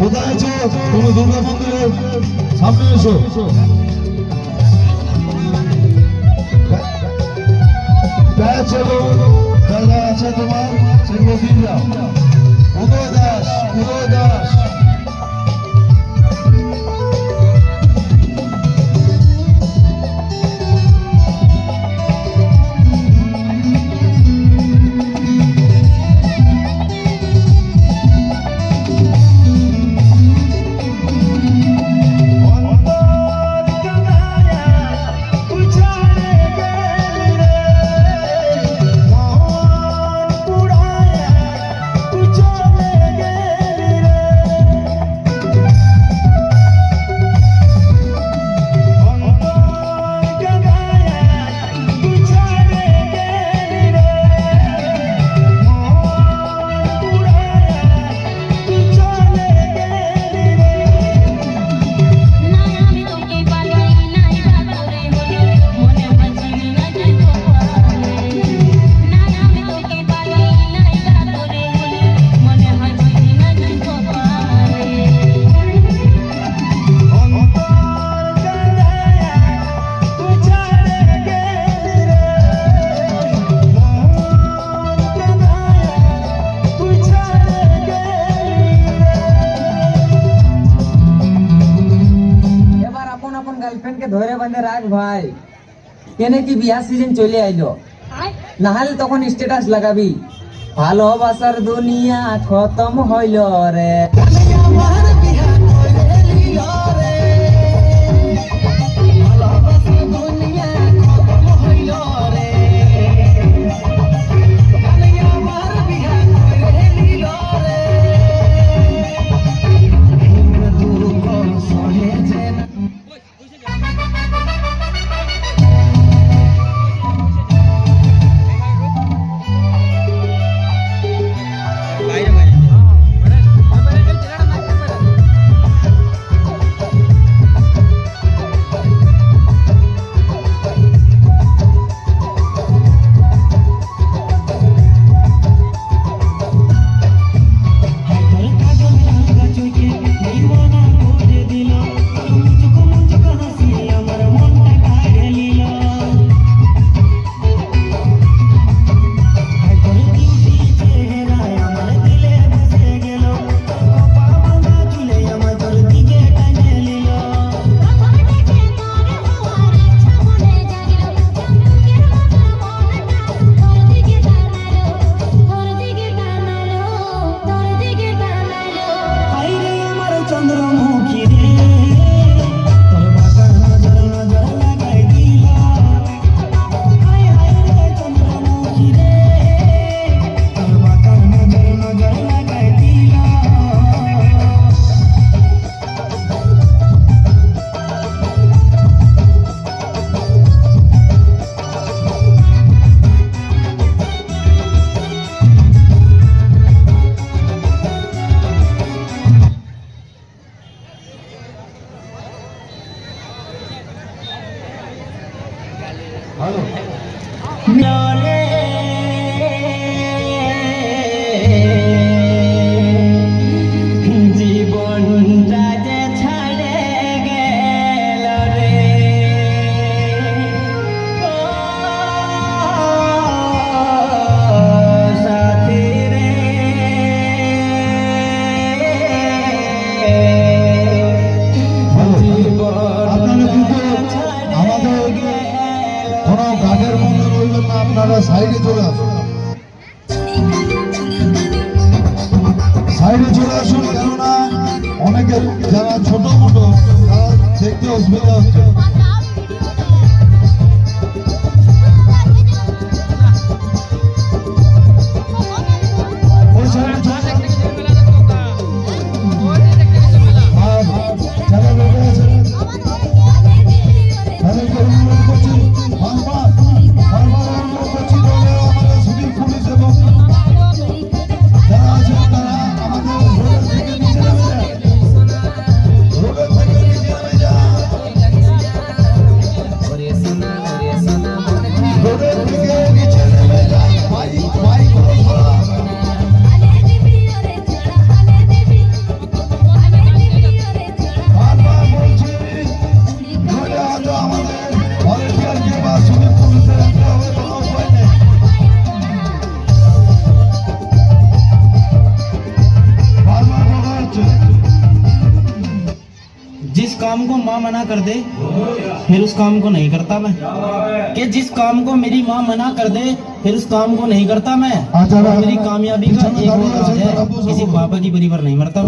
কোথায় আছো? তুমি দুর্গা মন্দিরের সামনে এসো। ব্যাচ এবং আছে তোমার? সেগুলো দিন দাও ধরে বাঁধে রাখ ভাই। কেনে কি বিয়ার সিজন চলে আইল? নাহলে তখন স্টেটাস লাগাবি। ভালোবাসার দুনিয়া খতম হইল রে। ভালো বাইরে চলে আসুন কেননা অনেকের যারা ছোট মোটো তারা দেখতে অসুবিধা হচ্ছে। काम को माँ मना कर दे फिर उस काम को नहीं करता मैं। कि जिस काम को मेरी माँ मना कर दे फिर उस काम को नहीं करता मैं। मेरी कामयाबी का एक है किसी पापा की परिवार नहीं मरता।